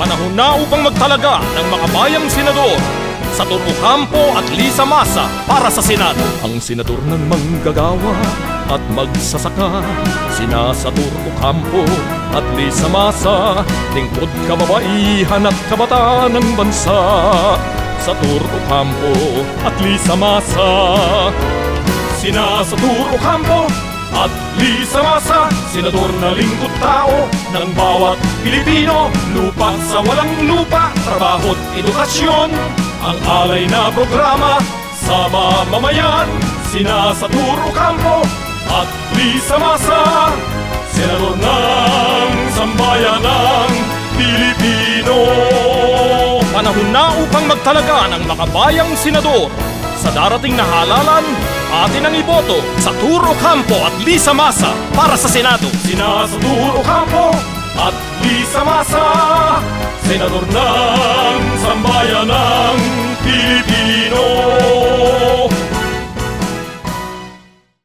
Panahon na upang magtalaga ng makabayang senador sa Campo at Lisa Masa para sa Senado. Ang senador ng manggagawa at magsasaka, sina sa Campo at Lisa Masa, lingkod kababaihan at kabataan ng bansa. Sa Campo at Lisa Masa, Sina sa Campo at Lisa Masa Senador na lingkod tao ng bawat Pilipino. Lupa sa walang lupa, trabaho't edukasyon. Ang alay na programa sa mamamayan Sina sa at Lisa Masa Senador ng sambayan ng Pilipino. Panahon na upang magtalaga ng makabayang senador. Sa darating na halalan, Atin ang iboto sa Turo Campo at Lisa Masa para sa Senado. Sina sa Turo Campo at Lisa Masa, Senador ng Sambayan ng Pilipino.